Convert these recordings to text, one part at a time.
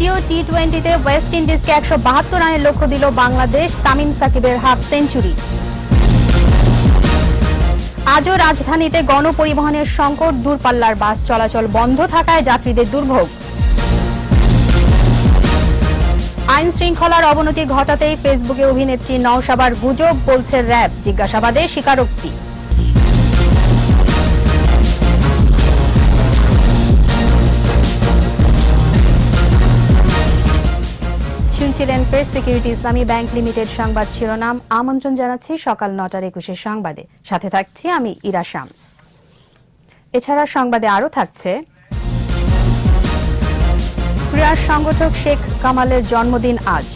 দ্বিতীয় টি টোয়েন্টিতে ওয়েস্ট ইন্ডিজকে একশো বাহাত্তর রানের লক্ষ্য দিল বাংলাদেশ, তামিম সাকিবের হাফ সেঞ্চুরি। আজও রাজধানীতে গণপরিবহনের সংকট, দূরপাল্লার বাস চলাচল বন্ধ থাকায় যাত্রীদের দুর্ভোগ। আইন শৃঙ্খলার অবনতি ঘটাতেই ফেসবুকে অভিনেত্রী নওশাবার গুজব, বলছে র্যাব, জিজ্ঞাসাবাদে স্বীকারোক্তি। শুনছিলেন প্রেস সিকিউরিটি ইসলামী ব্যাংক লিমিটেড সংবাদ শিরোনাম। আমন্ত্রণ জানাচ্ছি সকাল নটার একুশের সংবাদে। সাথে থাকছি আমি ইরা শামস। এছাড়া সংবাদে আরও থাকছে, ক্রীড়া সংগঠক শেখ কামালের জন্মদিন আজ।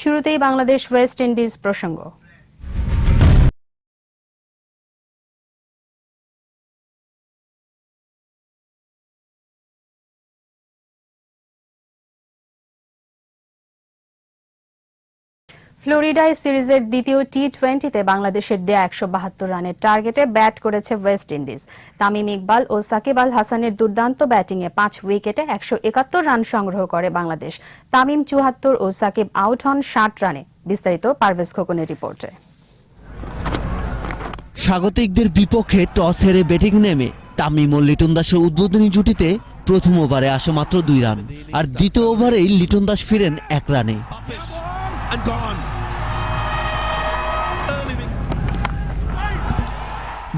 শুরুতেই বাংলাদেশ ওয়েস্ট ইন্ডিজ প্রসঙ্গ। ফ্লোরিডায় সিরিজের দ্বিতীয় টি টোয়েন্টিতে বাংলাদেশের দেয়া একশো বাহাত্তর রানের টার্গেটে ব্যাট করেছে ওয়েস্ট ইন্ডিজ। তামিম ইকবাল ও সাকিব আল হাসানের দুর্দান্ত ব্যাটিংয়ে পাঁচ উইকেটে একশো একাত্তর রান সংগ্রহ করে বাংলাদেশ। তামিম চুয়াত্তর ও সাকিব আউট হন ষাট রানে। বিস্তারিত পারভেজ খোকনের রিপোর্টে। স্বাগতিকদের বিপক্ষে টস হেরে ব্যাটিং নেমে তামিম ও লিটন দাসের উদ্বোধনী জুটিতে প্রথম ওভারে আসে মাত্র দুই রান, আর দ্বিতীয় ওভারেই লিটন দাস ফিরেন এক রানে। And gone.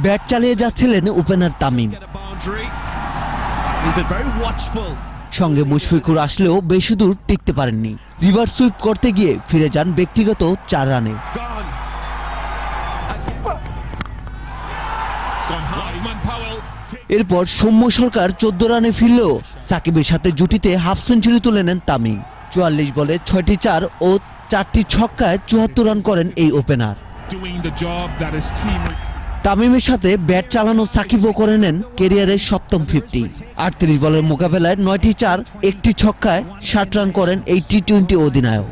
ব্যাট চালিয়ে যাচ্ছিলেন ওপেনার তামিম. সঙ্গে মুশফিকুর আসলেও বেশি দূর টিকতে পারেননি। রিভার সুইপ করতে গিয়ে ফিরে যান ব্যক্তিগত চার রানে. এরপর সৌম্য সরকার চোদ্দ রানে ফিরলেও সাকিবের সাথে জুটিতে হাফ সেঞ্চুরি তুলে নেন তামিম। চুয়াল্লিশ বলে ছয়টি চার ও চারটি ছক্কায় চুয়াত্তর রান করেন এই ওপেনার তামিমের সাথে ব্যাট চালানো সাকিবও করে নেন কেরিয়ারের সপ্তম ফিফটি। আটত্রিশ বলের মোকাবেলায় নয়টি চার একটি ছক্কায় ষাট রান করেন এই টি টোয়েন্টি অধিনায়ক।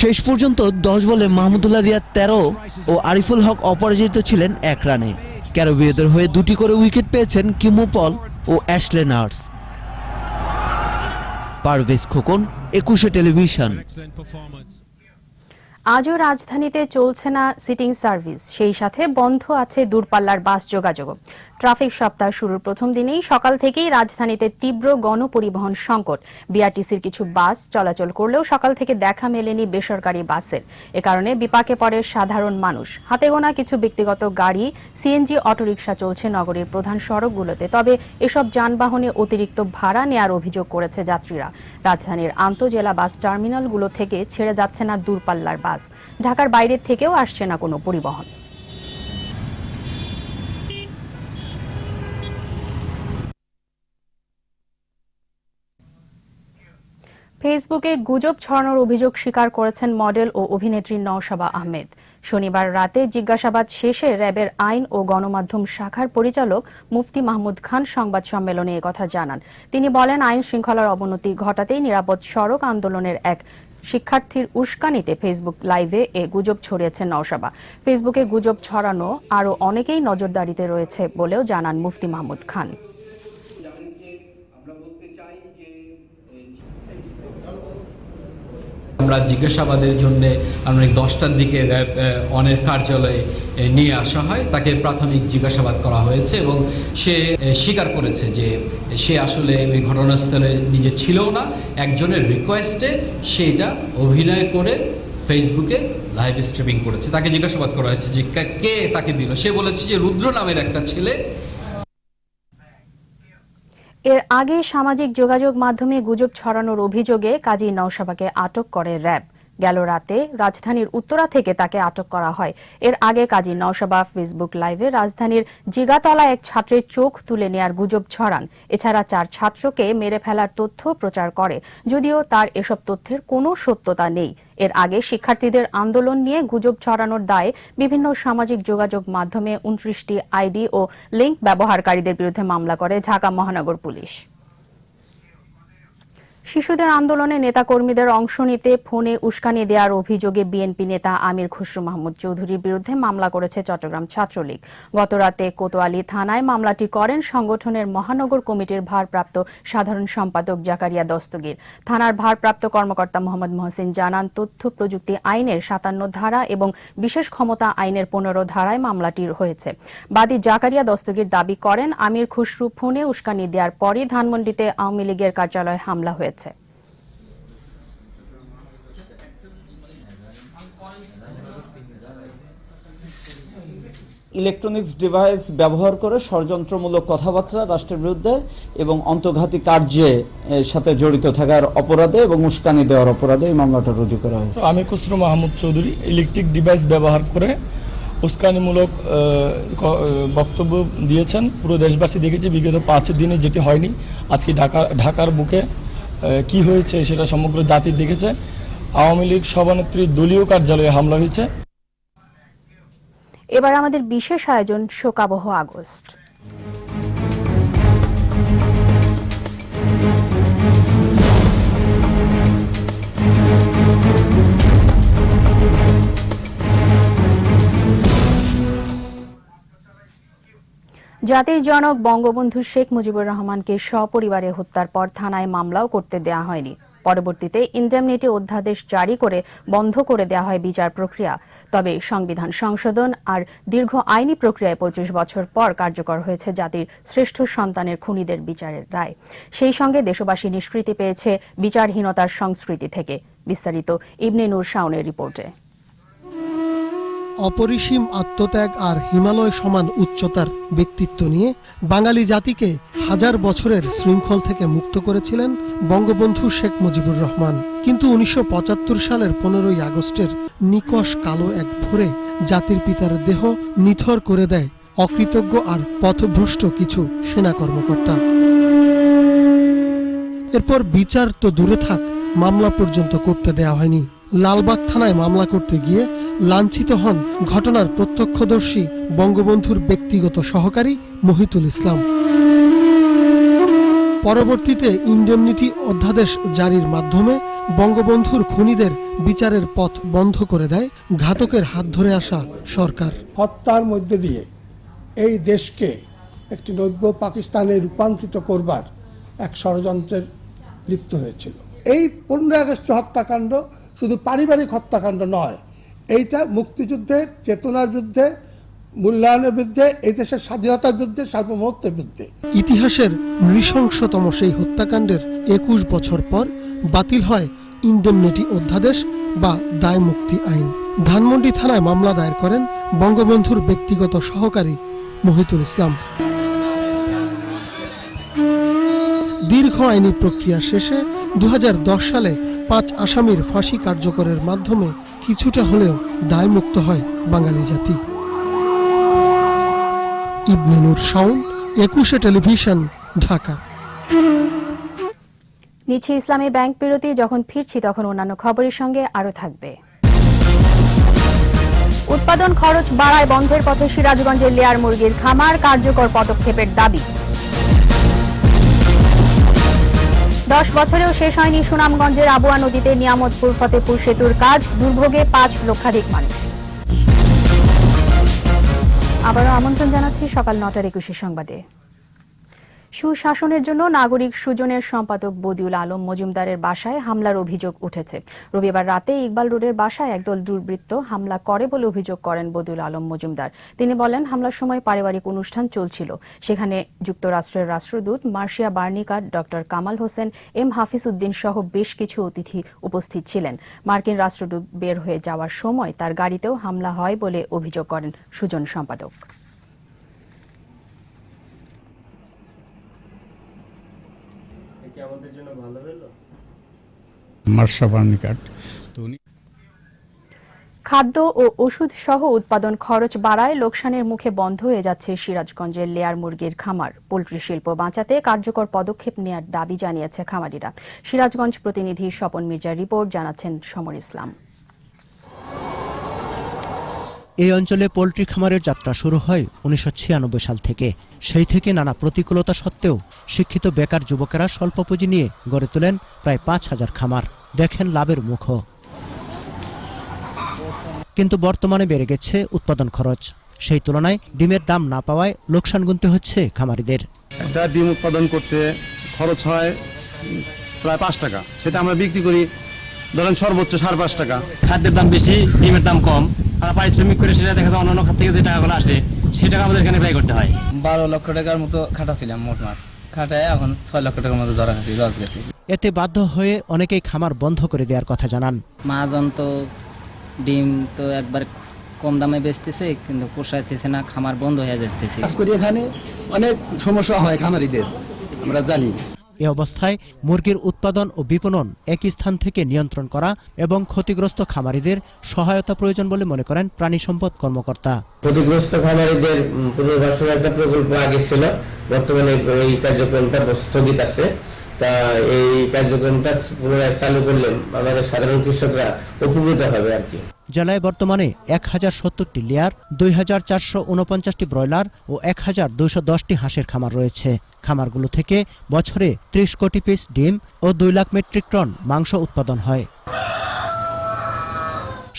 শেষ পর্যন্ত দশ বলে মাহমুদুল্লাহ রিয়াদ তেরো ও আরিফুল হক অপরাজিত ছিলেন এক রানে। ক্যারোবিয়াদের হয়ে দুটি করে উইকেট পেয়েছেন কিমো পল ও Ashley Nurse Parvez Khokon Ekushey television. আজও রাজধানীতে চলছে না সিটিং সার্ভিস সেই সাথে বন্ধ আছে দূরপাল্লার বাস যোগাযোগ ট্রাফিক সপ্তাহ শুরুর প্রথম দিনেই সকাল থেকেই রাজধানীতে তীব্র গণপরিবহন সংকট। বিআরটিসির কিছু বাস চলাচল করলেও সকাল থেকে দেখা মেলেনি বেসরকারি বাসের। এ কারণে বিপাকে পড়ে সাধারণ মানুষ। হাতে গোনা কিছু ব্যক্তিগত গাড়ি, সিএনজি, অটোরিকশা চলছে নগরীর প্রধান সড়কগুলোতে। তবে এসব যানবাহনে অতিরিক্ত ভাড়া নেয়ার অভিযোগ করেছে যাত্রীরা। রাজধানীর আন্তজেলা বাস টার্মিনালগুলো থেকে ছেড়ে যাচ্ছে না দূরপাল্লার বাস। ঢাকার বাইরের থেকেও আসছে না কোনো পরিবহন। ফেসবুকে গুজব ছড়ানোর অভিযোগ স্বীকার করেছেন মডেল ও অভিনেত্রী নওশাবা আহমেদ। শনিবার রাতে জিজ্ঞাসাবাদ শেষে র্যাবের আইন ও গণমাধ্যম শাখার পরিচালক মুফতি মাহমুদ খান সংবাদ সম্মেলনে একথা জানান। তিনি বলেন, আইন শৃঙ্খলার অবনতি ঘটাতেই নিরাপদ সড়ক আন্দোলনের এক শিক্ষার্থীর উস্কানিতে ফেসবুক লাইভে এ গুজব ছড়িয়েছেন নওশাবা। ফেসবুকে গুজব ছড়ানো আরও অনেকেই নজরদারিতে রয়েছে বলেও জানান মুফতি মাহমুদ খান। আমরা জিজ্ঞাসাবাদের জন্য আমরা দশটার দিকে র্যাব অনের কার্যালয়ে নিয়ে আসা হয়। তাকে প্রাথমিক জিজ্ঞাসাবাদ করা হয়েছে এবং সে স্বীকার করেছে যে সে আসলে ওই ঘটনাস্থলে নিজে ছিলও না। একজনের রিকোয়েস্টে সেটা অভিনয় করে ফেসবুকে লাইভ স্ট্রিমিং করেছে। তাকে জিজ্ঞাসাবাদ করা হয়েছে যে কে তাকে দিল? সে বলেছে যে রুদ্র নামের একটা ছেলে এর আগে সামাজিক যোগাযোগ মাধ্যমে গুজব ছড়ানোর অভিযোগে কাজী নওশাবাকে আটক করে র্যাব। গেল রাতে রাজধানীর উত্তরা থেকে তাকে আটক করা হয়। এর আগে কাজী নওশাবা ফেসবুক লাইভে রাজধানীর জিগাতলা এক ছাত্রের চোখ তুলে নেয়ার গুজব ছড়ান। এছাড়া চার ছাত্রকে মেরে ফেলার তথ্য প্রচার করে। যদিও তার এসব তথ্যের কোনো সত্যতা নেই। এর আগে শিক্ষার্থীদের আন্দোলন নিয়ে গুজব ছড়ানোর দায়ে বিভিন্ন সামাজিক যোগাযোগ মাধ্যমে উনত্রিশটি আইডি ও লিঙ্ক ব্যবহারকারীদের বিরুদ্ধে মামলা করে ঢাকা মহানগর পুলিশ। শিশুদের আন্দোলনে নেতাকর্মীদের অংশ নিতে ফোনে উস্কানি দেওয়ার অভিযোগে বিএনপি নেতা আমির খুসরু মাহমুদ চৌধুরীর বিরুদ্ধে মামলা করেছে চট্টগ্রাম ছাত্রলীগ। গতরাতে কোতোয়ালি থানায় মামলাটি করেন সংগঠনের মহানগর কমিটির ভারপ্রাপ্ত সাধারণ সম্পাদক জাকারিয়া দস্তগীর। থানার ভারপ্রাপ্ত কর্মকর্তা মোহাম্মদ মহসিন জানান, তথ্য প্রযুক্তি আইনের সাতান্ন ধারা এবং বিশেষ ক্ষমতা আইনের পনেরো ধারায় মামলাটি হয়েছে। বাদী জাকারিয়া দস্তগীর দাবি করেন, আমির খুসরু ফোনে উস্কানি দেওয়ার পরই ধানমন্ডিতে আওয়ামী লীগের কার্যালয়ে হামলা হয়েছে। ইলেকট্রনিক্স ডিভাইস ব্যবহার করে ষড়যন্ত্রমূলক কথাবার্তা রাষ্ট্রের বিরুদ্ধে এবং অন্তর্ঘাতী কার্যে সাথে জড়িত থাকার অপরাধে এবং উস্কানি দেওয়ার অপরাধে এই মামলাটা রুজু করা হয়েছে। আমি খুসরু মাহমুদ চৌধুরী ইলেকট্রিক ডিভাইস ব্যবহার করে উস্কানিমূলক বক্তব্য দিয়েছেন। পুরো দেশবাসী দেখেছে, বিগত পাঁচ দিনে যেটি হয়নি। আজকে ঢাকা, ঢাকার বুকে কি হয়েছে সেটা সমগ্র জাতি দেখেছে। আওয়ামী লীগ সভানেত্রী দলীয় কার্যালয়ে হামলা হয়েছে। এবার আমাদের বিশেষ আয়োজন শোকাবহ আগস্ট। জাতির জনক বঙ্গবন্ধু শেখ মুজিবুর রহমানকে সপরিবারে হত্যার পর থানায় মামলাও করতে দেয়া হয়নি। পরবর্তীতে ইন্ডেমনিটি অধ্যাদেশ জারি করে বন্ধ করে দেওয়া হয় বিচার প্রক্রিয়া। তবে সংবিধান সংশোধন আর দীর্ঘ আইনি প্রক্রিয়ায় পঁচিশ বছর পর কার্যকর হয়েছে জাতির শ্রেষ্ঠ সন্তানের খুনিদের বিচারের রায়। সেই সঙ্গে দেশবাসী নিষ্কৃতি পেয়েছে বিচারহীনতার সংস্কৃতি থেকে। বিস্তারিত ইবনে নুর শাওনের রিপোর্টে। অপরিসীম আত্মত্যাগ আর হিমালয় সমান উচ্চতার ব্যক্তিত্ব নিয়ে বাঙালি জাতিকে হাজার বছরের শৃঙ্খল থেকে মুক্ত করেছিলেন বঙ্গবন্ধু শেখ মুজিবুর রহমান। কিন্তু উনিশশো পঁচাত্তর সালের পনেরোই আগস্টের নিকশ কালো এক ভোরে জাতির পিতার দেহ নিথর করে দেয় অকৃতজ্ঞ আর পথভ্রষ্ট কিছু সেনা কর্মকর্তা। এরপর বিচার তো দূরে থাক, মামলা পর্যন্ত করতে দেয়া হয়নি। লালবাগ থানায় মামলা করতে গিয়ে লাঞ্ছিত হন ঘটনার প্রত্যক্ষদর্শী বঙ্গবন্ধুর ব্যক্তিগত সহকারী মহিতুল ইসলাম। পরবর্তীতে ইন্ডেমনিটি অধ্যাদেশ জারির মাধ্যমে বঙ্গবন্ধুর খুনিদের বিচারের পথ বন্ধ করে দেয় ঘাতকের হাত ধরে আসা সরকার। হত্যার মধ্যে দিয়ে এই দেশকে একটি নব্য পাকিস্তানে রূপান্তরিত করবার এক ষড়যন্ত্রের লিপ্ত হয়েছিল। এই পনেরোই আগস্ট হত্যাকাণ্ড শুধু পারিবারিক হত্যাকাণ্ড নয় এইটা মুক্তিযুদ্ধের চেতনার বিরুদ্ধে, মূল্যায়নের বিরুদ্ধে, এই দেশের স্বাধীনতার বিরুদ্ধে, সার্বভৌমত্বের বিরুদ্ধে। ইতিহাসের নৃশংসতম সেই হত্যাকাণ্ডের একুশ বছর পর বাতিল হয় ইন্ডেমনিটি অধ্যাদেশ বা দায় মুক্তি আইন। ধানমন্ডি থানায় মামলা দায়ের করেন বঙ্গবন্ধুর ব্যক্তিগত সহকারী মহিতুল ইসলাম। দীর্ঘ আইনি প্রক্রিয়া শেষে দু হাজার দশ সালে পাঁচ আসামির ফাঁসি কার্যকরের মাধ্যমে কিছুটা হলেও দায়মুক্ত হয় বাঙালি জাতি। ইবনে নূর শাওন, একুশে টেলিভিশন, ঢাকা। নিচ্ছে ইসলামী ব্যাংক বিরতি, যখন ফিরছি তখন অন্যান্য খবরের সঙ্গে আরও থাকবে। উৎপাদন খরচ বাড়ায় বন্ধের পথে সিরাজগঞ্জের লেয়ার মুরগির খামার, কার্যকর পদক্ষেপের দাবি। দশ বছরেও শেষ হয়নি সুনামগঞ্জের আবুয়া নদীতে নিয়ামতপুর ফতেপুর সেতুর কাজ। দুর্ভোগে পাঁচ লক্ষাধিক মানুষ। আবারও আমন্ত্রণ জানাচ্ছি সকাল নটার একুশে সংবাদে। সুশাসনের জন্য নাগরিক সুজনের সম্পাদক বদিউল আলম মজুমদারের বাসায় হামলার অভিযোগ উঠেছে। রবিবার রাতে ইকবাল রোডের বাসায় একদল দুর্বৃত্ত হামলা করে বলে অভিযোগ করেন বদিউল আলম মজুমদার। তিনি বলেন, হামলার সময় পারিবারিক অনুষ্ঠান চলছিল। সেখানে যুক্তরাষ্ট্রের রাষ্ট্রদূত Marcia Bernicat doctor Kamal Hossain, M Hafiz Uddin সহ বেশ কিছু অতিথি উপস্থিত ছিলেন। মার্কিন রাষ্ট্রদূত বের হয়ে যাওয়ার সময় তার গাড়িতেও হামলা হয় বলে অভিযোগ করেন সুজন সম্পাদক। খাদ্য ও ওষুধ সহ উৎপাদন খরচ বাড়ায় লোকসানের মুখে বন্ধ হয়ে যাচ্ছে সিরাজগঞ্জের লেয়ার মুরগির খামার। পোল্ট্রি শিল্প বাঁচাতে কার্যকর পদক্ষেপ নেয়ার দাবি জানিয়েছে খামারিরা। সিরাজগঞ্জ প্রতিনিধি স্বপন মির্জার রিপোর্ট জানাচ্ছেন সমর ইসলাম। এই অঞ্চলে পোল্ট্রি খামারের যাত্রা শুরু হয় উনিশশো ছিয়ানব্বই সাল থেকে। সেই থেকে নানা প্রতিকূলতা সত্ত্বেও শিক্ষিত বেকার যুবকেরা স্বল্প পুঁজি নিয়ে গড়ে তোলেন প্রায় পাঁচ হাজার খামার। দেখেন লাভের মুখও কিন্তু বর্তমানে বেড়ে গেছে উৎপাদন খরচ। সেই তুলনায় ডিমের দাম না পাওয়ায় লোকসান গুনতে হচ্ছে খামারিদের। একটা ডিম উৎপাদন করতে খরচ হয় প্রায় পাঁচ টাকা। সেটা আমরা বিক্রি করি ধরেন সর্বোচ্চ সাড়ে পাঁচ টাকা। খাদ্যের দাম বেশি ডিমের দাম কম। আর পারিশ্রমিক করে সেটা দেখা যায় অন্যান্য খাত থেকে যে টাকাগুলো আসে সেই টাকা আমাদের এখানে ব্যয় করতে হয়। বারো লক্ষ টাকার মতো খাটাছিলাম মোট মাঠ খাটায় এখন ছয় লক্ষ টাকার মতো ধরা গেছি লস গেছি। এতে বাধ্য হয়ে অনেকেই খামার বন্ধ করে দেওয়ার কথা জানান। মাজন তো ডিম তো একবার কম দামে বেচতেছে কিন্তু পোষাইতেছে না খামার বন্ধ হয়ে যেতেছে এখানে অনেক সমস্যা হয় খামারিদের আমরা জানি। এ অবস্থায় মুরগির উৎপাদন ও বিপণন একই স্থান থেকে নিয়ন্ত্রণ করা এবং ক্ষতিগ্রস্ত খামারিদের সহায়তা প্রয়োজন বলে মনে করেন প্রাণী সম্পদ কর্মকর্তা। ক্ষতিগ্রস্ত খামারিদের পুনর্বাসন একটা প্রকল্প আগে ছিল। বর্তমানে এই কার্যক্রমটা স্থগিত আছে। তা এই কার্যক্রমটা পুনরায় চালু করলে আমাদের সাধারণ কৃষকরা উপকৃত হবে আর কি। জেলায় বর্তমানে এক হাজার সত্তরটি লেয়ার, দুই হাজার চারশো উনপঞ্চাশটি ব্রয়লার ও এক হাজার দুইশো দশটি হাঁসের খামার রয়েছে। খামারগুলো থেকে বছরে ত্রিশ কোটি পিস ডিম ও দুই লাখ মেট্রিক টন মাংস উৎপাদন হয়।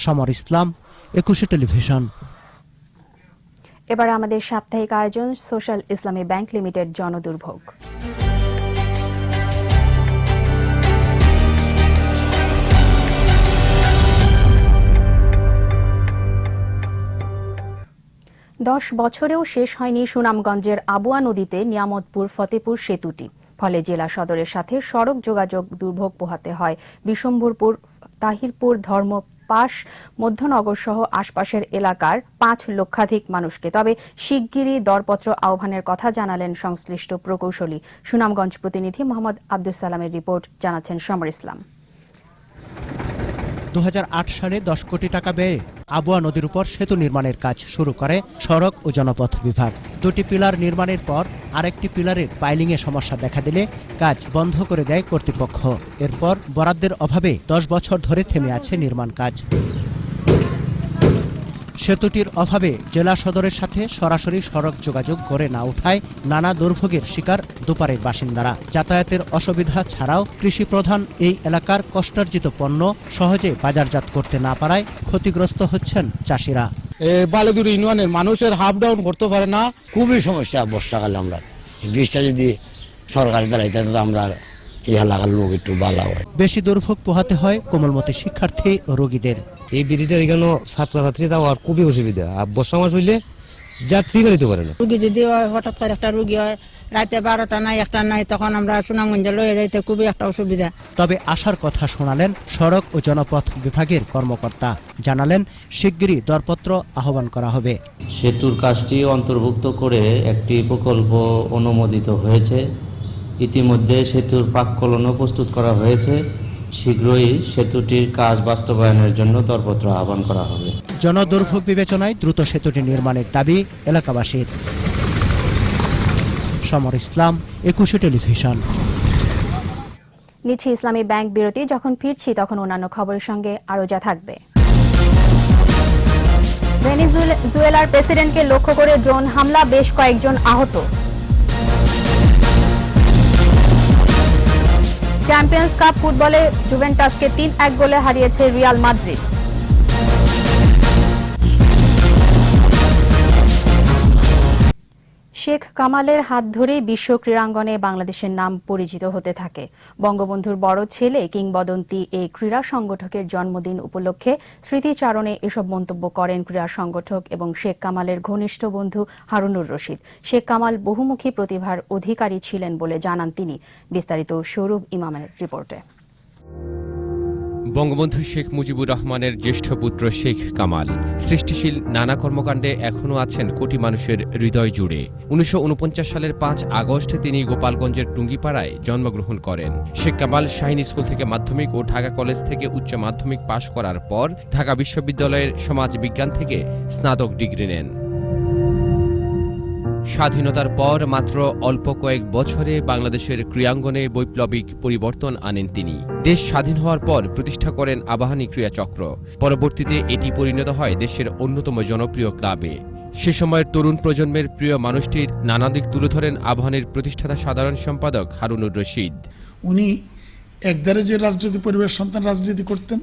সমর ইসলাম, একুশে টেলিভিশন। এবার আমাদের সাপ্তাহিক আয়োজন, সোশ্যাল ইসলামী ব্যাংক লিমিটেড জনদুর্ভোগ। দশ বছরেও শেষ হয়নি সুনামগঞ্জের আবুয়া নদীতে নিয়ামতপুর ফতেপুর সেতুটি। ফলে জেলা সদরের সাথে সড়ক যোগাযোগ দুর্ভোগ পোহাতে হয়। বিশম্ভরপুর, তাহিরপুর ধর্ম পাশ মধ্যনগর সহ আশপাশের এলাকার পাঁচ লক্ষাধিক মানুষকে। তবে শিগগিরই দরপত্র আহ্বানের কথা জানালেন সংশ্লিষ্ট প্রকৌশলী। সুনামগঞ্জ প্রতিনিধি মোহাম্মদ আব্দুল সালামের রিপোর্ট, জানাচ্ছেন সমর ইসলাম। দু হাজার আট সালে দশ কোটি টাকা ব্যয়ে আবুয়া নদীর উপর সেতু নির্মাণের কাজ শুরু করে সড়ক ও জনপথ বিভাগ। দুটি পিলার নির্মাণের পর আরেকটি পিলারের পাইলিংয়ে সমস্যা দেখা দিলে কাজ বন্ধ করে দেয় কর্তৃপক্ষ। এরপর বরাদ্দের অভাবে দশ বছর ধরে থেমে আছে নির্মাণ কাজ। সেতুটির অভাবে জেলা সদরের সাথে সরাসরি সড়ক যোগাযোগ করে না ওঠায় নানা দুর্ভোগের শিকার দুপারের বাসিন্দারা। যাতায়াতের অসুবিধা ছাড়াও কৃষি প্রধান এই এলাকার কষ্টার্জিত পণ্য সহজে বাজারজাত করতে না পারায় ক্ষতিগ্রস্ত হচ্ছেন চাষিরা। বালিদুর ইউনিয়নের মানুষের হাফ ডাউন করতে পারে না। খুবই সমস্যা বর্ষাকালে আমরা। বৃষ্টিটা যদি সরকারি দ্বারাই তাহলে আমরা এই এলাকার লোক একটু ভালো হয়। বেশি দুর্ভোগ পোহাতে হয় কোমলমতি শিক্ষার্থী ও রোগীদের। এই ব্রিজের এখানে ছাত্রছাত্রী যাওয়ার খুবই অসুবিধা। আর বর্ষা মাস হইলে যাত্রী বেরোতে পারে না। রুগী যদি হয় হঠাৎ করে একটা রুগী হয় রাতে বারোটা নাই একটা নাই তখন আমরা সুনামগঞ্জে লয়ে যাইতে খুবই একটা অসুবিধা। তবে আসার কথা শোনালেন সড়ক ও জনপথ বিভাগের কর্মকর্তা। জানালেন শিগগিরই দরপত্র আহ্বান করা হবে। সেতুর কাজটি অন্তর্ভুক্ত করে একটি প্রকল্প অনুমোদিত হয়েছে। ইতিমধ্যে সেতুর প্রাক্কলনও প্রস্তুত করা হয়েছে। শীঘ্রই সেতুটির কাজ বাস্তবায়নের জন্য দরপত্র আহ্বান করা হবে। জনদুর্ভোগ বিবেচনায় দ্রুত সেতুটি নির্মাণের দাবি এলাকাবাসীর। সমর ইসলাম একুশে টেলিভিশন। নিচ্ছি ইসলামী ব্যাংক বিরতি যখন ফিরছি তখন অন্যান্য খবরের সঙ্গে আরও যা থাকবে। ভেনিজুয়েলার প্রেসিডেন্টকে লক্ষ্য করে ড্রোন হামলা বেশ কয়েকজন আহত। চ্যাম্পিয়ন্স কাপ ফুটবলে জুভেন্টাসকে তিন এক গোলে হারিয়েছে রিয়াল মাদ্রিদ। শেখ কামালের হাত ধরেই বিশ্ব ক্রীড়াঙ্গনে বাংলাদেশের নাম পরিচিত হতে থাকে। বঙ্গবন্ধুর বড় ছেলে, কিংবদন্তি এই ক্রীড়া সংগঠকের জন্মদিন উপলক্ষে স্মৃতিচারণে এসব মন্তব্য করেন ক্রীড়া সংগঠক এবং শেখ কামালের ঘনিষ্ঠ বন্ধু হারুনুর রশিদ। শেখ কামাল বহুমুখী প্রতিভার অধিকারী ছিলেন বলে জানান তিনি। বিস্তারিত সৌরভ ইমামের রিপোর্টে। বঙ্গবন্ধু শেখ মুজিবুর রহমানের জ্যেষ্ঠ পুত্র শেখ কামাল। সৃষ্টিশীল নানা কর্মকাণ্ডে এখনও আছেন কোটি মানুষের হৃদয় জুড়ে। উনিশশো উনপঞ্চাশ সালের পাঁচ আগস্ট তিনি গোপালগঞ্জের টুঙ্গিপাড়ায় জন্মগ্রহণ করেন। শেখ কামাল শাহিন স্কুল থেকে মাধ্যমিক ও ঢাকা কলেজ থেকে উচ্চ মাধ্যমিক পাশ করার পর ঢাকা বিশ্ববিদ্যালয়ের সমাজ বিজ্ঞান থেকে স্নাতক ডিগ্রি নেন। স্বাধীনতার পর মাত্র অল্প কয়েক বছরে বাংলাদেশের ক্রীড়াঙ্গনে বৈপ্লবিক পরিবর্তন আনেন তিনি। দেশ স্বাধীন হওয়ার পর প্রতিষ্ঠা করেন আবাহনী ক্রীড়াচক্র পরবর্তীতে এটি পরিণত হয় দেশের অন্যতম জনপ্রিয় ক্লাবে। সে সময়ের তরুণ প্রজন্মের প্রিয় মানুষটির নানা দিক তুলে ধরেন আবাহনীর প্রতিষ্ঠাতা সাধারণ সম্পাদক হারুনুর রশিদ। উনি একদারে যে রাজনৈতিক পরিবারের সন্তান রাজনীতি করতেন,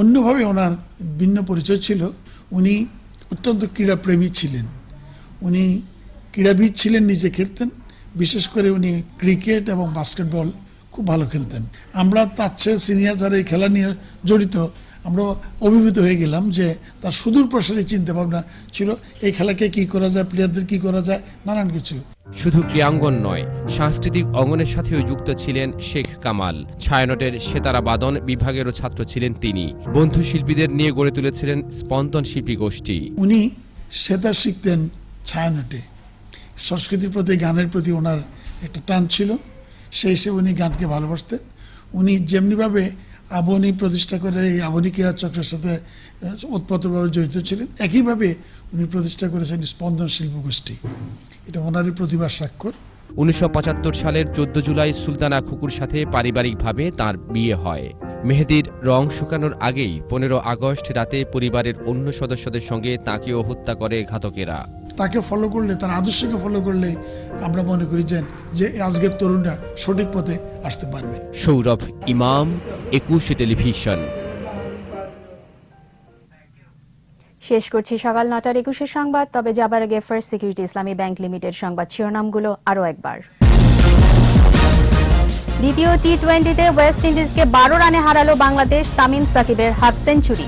অন্যভাবে ওনার ভিন্ন পরিচয় ছিল। উনি অত্যন্ত ক্রীড়াপ্রেমী ছিলেন। উনি ক্রীড়াবিদ ছিলেন নিজে খেলতেন। বিশেষ করে উনি ক্রিকেট এবং বাস্কেটবল খুব ভালো খেলতেন। আমরা তার চেয়ে সিনিয়র যারা এই খেলা নিয়ে জড়িত আমরা অভিভূত হয়ে গেলাম যে তার সুদূর প্রসারী চিন্তা ভাবনা ছিল এই খেলাকে কি করা যায় প্লেয়ারদের কি করা যায় নানান কিছু। শুধু ক্রীড়াঙ্গন নয় সাংস্কৃতিক অঙ্গনের সাথেও যুক্ত ছিলেন শেখ কামাল। ছায়ানটের সেতারা বাদন বিভাগেরও ছাত্র ছিলেন তিনি। বন্ধু শিল্পীদের নিয়ে গড়ে তুলেছিলেন স্পন্দন শিল্পী গোষ্ঠী। উনি সেতার শিখতেন ছায়ানটে। সংস্কৃতির প্রতি, গানের প্রতি ওনার একটা টান ছিল। সেই হিসেবে উনি গানকে ভালোবাসতেন। উনি যেমনিভাবে আবনী প্রতিষ্ঠা করে, এই আবনী ক্রীড়া চক্রের সাথে ওতপ্রোতভাবে জড়িত ছিলেন, একইভাবে উনি প্রতিষ্ঠা করেছেন স্পন্দন শিল্প গোষ্ঠী। এটা ওনারই প্রতিভার স্বাক্ষর। উনিশশো পঁচাত্তর সালের চোদ্দ জুলাই সুলতানা খুকুর সাথে পারিবারিকভাবে তার বিয়ে হয়। মেহেদির রং শুকানোর আগেই পনেরো আগস্ট রাতে পরিবারের অন্য সদস্যদের সঙ্গে তাকেও হত্যা করে ঘাতকেরা। তাকে ফলো করলে তার আদর্শকে ফলো করলে আমরা মনে করি যে আজকের তরুণরা সঠিক পথে আসতে পারবে। সৌরভ ইমাম একুশে টেলিভিশন। শেষ করছি সকাল নটার একুশের সংবাদ তবে যাবার আগে first security Islami bank limited সংবাদ শিরোনামগুলো আরও একবার। দ্বিতীয় টি টোয়েন্টিতে ওয়েস্ট ইন্ডিজকে বারো রানে হারালো বাংলাদেশ তামিম সাকিবের হাফ সেঞ্চুরি।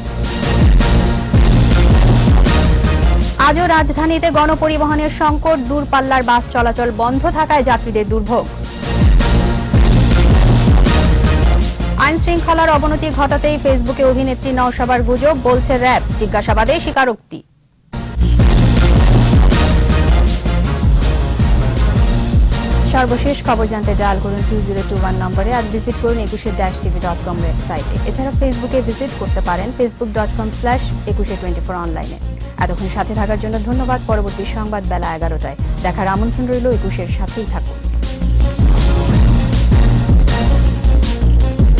আজও রাজধানীতে গণপরিবহনের সংকট, দূরপাল্লার বাস চলাচল বন্ধ থাকায় যাত্রীদের দুর্ভোগ। আইন শৃঙ্খলার অবনতি ঘটাতেই ফেসবুকে অভিনেত্রী নওশাবার গুজব, বলছে র্যাব, জিজ্ঞাসাবাদে স্বীকারোক্তি। সর্বশেষ খবর জানতে ডায়াল করুন টু জিরো টু ওয়ান নম্বরে আর ভিজিট করুন একুশে ড্যাশ টিভি ডট কম ওয়েবসাইটে এছাড়া ফেসবুকে ভিজিট করতে পারেন Facebook dot com slash Ekushey twenty four অনলাইনে এতক্ষণ সাথে থাকার জন্য ধন্যবাদ। পরবর্তী সংবাদ বেলা এগারোটায়। দেখার আমন্ত্রণ রইল একুশের সাথেই থাকুন।